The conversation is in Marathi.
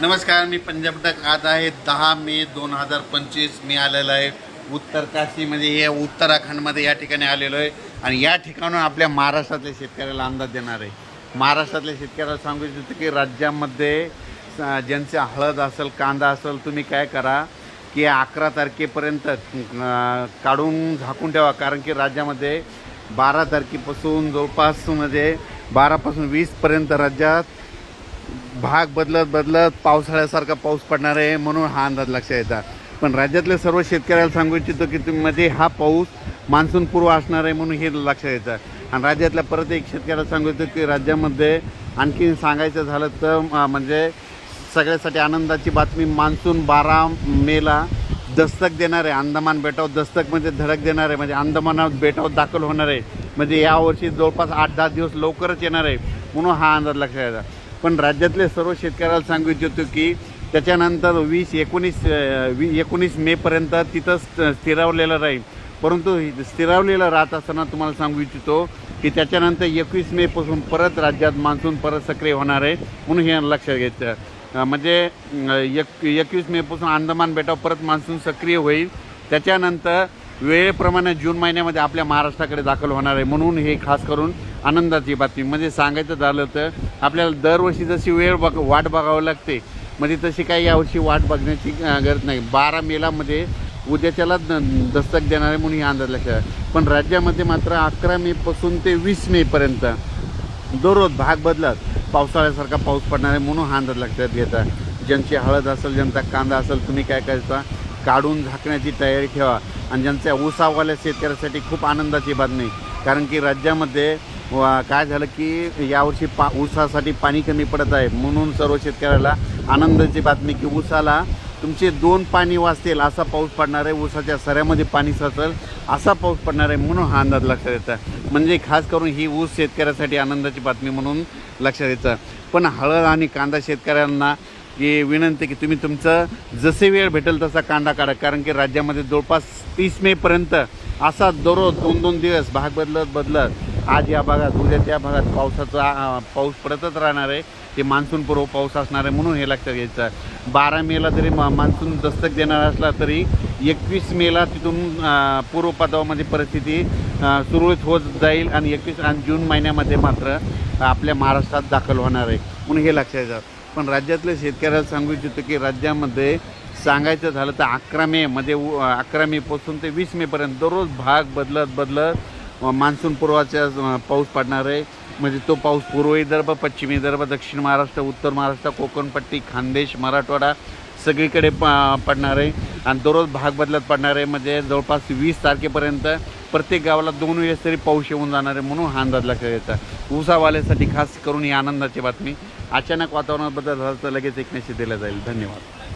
नमस्कार मी पंजाबटक आज आहे दहा मे दोन हजार पंचवीस. मी आलेलो आहे उत्तर काशीमध्ये हे उत्तराखंडमध्ये या ठिकाणी आलेलो आहे. आणि या ठिकाणून आपल्या महाराष्ट्रातल्या शेतकऱ्याला अंदाज देणार आहे. महाराष्ट्रातल्या शेतकऱ्याला सांगू इच्छितो की राज्यामध्ये ज्यांचे हळद असेल कांदा असेल तुम्ही काय करा की अकरा तारखेपर्यंत काढून झाकून ठेवा. कारण की राज्यामध्ये बारा तारखेपासून जवळपास म्हणजे बारापासून वीसपर्यंत राज्यात भाग बदलत बदलत पावसाळ्यासारखा पाऊस पडणार आहे म्हणून हा अंदाज लक्षात येतात पण राज्यातल्या सर्व शेतकऱ्याला सांगू इच्छितो की तुम्ही हा पाऊस मान्सून पूर्व असणार आहे म्हणून हे लक्षात येतं. आणि राज्यातल्या परत एक शेतकऱ्याला सांगू इच्छितो की राज्यामध्ये आणखीन सांगायचं झालं तर म्हणजे सगळ्यासाठी आनंदाची बातमी मान्सून बारा मेला दस्तक देणार आहे. अंदमान बेटावर दस्तक म्हणजे धडक देणार आहे. म्हणजे अंदमान बेटावर दाखल होणार आहे. म्हणजे यावर्षी जवळपास आठ दहा दिवस लवकरच येणार आहे. म्हणून हा अंदाज लक्षात येतात पण राज्यातले सर्व शेतकऱ्याला सांगू इच्छितो की त्याच्यानंतर वीस एकोणीस वी एकोणीस मेपर्यंत तिथं स्थिरावलेलं राहील. परंतु स्थिरावलेलं राहत असताना तुम्हाला सांगू इच्छितो की त्याच्यानंतर एकवीस मेपासून परत राज्यात मान्सून परत सक्रिय होणार आहे म्हणून हे लक्षात घ्यायचं. म्हणजे एक एकवीस मेपासून अंदमान बेटावर परत मान्सून सक्रिय होईल. त्याच्यानंतर वेळेप्रमाणे जून महिन्यामध्ये आपल्या महाराष्ट्राकडे दाखल होणार आहे म्हणून हे खास करून आनंदाची बातमी. म्हणजे सांगायचं झालं तर आपल्याला दरवर्षी जशी वेळ बघ वाट बघावं लागते म्हणजे तशी काही यावर्षी वाट बघण्याची गरज नाही. बारा मेलामध्ये उद्याच्याला दस्तक देणारे म्हणून हे अंदाज लक्षात पण राज्यामध्ये मात्र अकरा मेपासून ते वीस मेपर्यंत दररोज भाग बदलत पावसाळ्यासारखा पाऊस पडणार आहे म्हणून हा अंदाज लक्षात घेता. ज्यांची हळद असेल ज्यांचा कांदा असेल तुम्ही काय करायचा काढून झाकण्याची तयारी ठेवा. आणि ज्यांच्या उसावाल्या शेतकऱ्यासाठी खूप आनंदाची बातमी. कारण की राज्यामध्ये काय झालं की यावर्षी पा ऊसासाठी पाणी कमी पडत आहे. म्हणून सर्व शेतकऱ्याला आनंदाची बातमी की ऊसाला तुमचे दोन पाणी वाचतील असा पाऊस पडणार आहे. ऊसाच्या सऱ्यामध्ये पाणी साचल असा पाऊस पडणार आहे म्हणून हा अंदाज लक्षात येतं. म्हणजे खास करून ही ऊस शेतकऱ्यासाठी आनंदाची बातमी म्हणून लक्षात येतं. पण हळद आणि कांदा शेतकऱ्यांना की विनंती की तुम्ही तुमचं जसे वेळ भेटेल तसा कांदा काढा. कारण की राज्यामध्ये जवळपास तीस मेपर्यंत असा दररोज दोन दोन दिवस भाग बदलत बदलत आज या भागात उद्या त्या भागात पावसाचा पाऊस पडतच राहणार आहे. ते मान्सूनपूर्व पाऊस असणार आहे म्हणून हे लक्षात घ्यायचं. बारा मेला जरी मा मान्सून दस्तक देणार असला तरी एकवीस मेला तिथून पूर्वपदावामध्ये परिस्थिती सुरळीत होत जाईल आणि एकवीस आणि जून महिन्यामध्ये मात्र आपल्या महाराष्ट्रात दाखल होणार आहे. म्हणून हे लक्षात येतात पण राज्यातल्या शेतकऱ्याला सांगू इच्छितो की राज्यामध्ये सांगायचं झालं तर अकरा मेमध्ये उ- अकरा मेपासून ते वीस मेपर्यंत दररोज भाग बदलत बदलत मान्सून पूर्वाचा पाऊस पडणार आहे. म्हणजे तो पाऊस पूर्व विदर्भ पश्चिम विदर्भ दक्षिण महाराष्ट्र उत्तर महाराष्ट्र कोकणपट्टी खानदेश मराठवाडा सगळीकडे प पडणार आहे. आणि दररोज भाग बदलत पडणार आहे. म्हणजे जवळपास वीस तारखेपर्यंत प्रत्येक गावाला दोन वेळेस तरी पाऊस येऊन जाणार आहे म्हणून हा अंदाज लक्षात येतं. ऊसावाल्यासाठी खास करून ही आनंदाची बातमी. अचानक वातावरणात बदल झाला तर लगेच एकण्याशी दिला जाईल. धन्यवाद.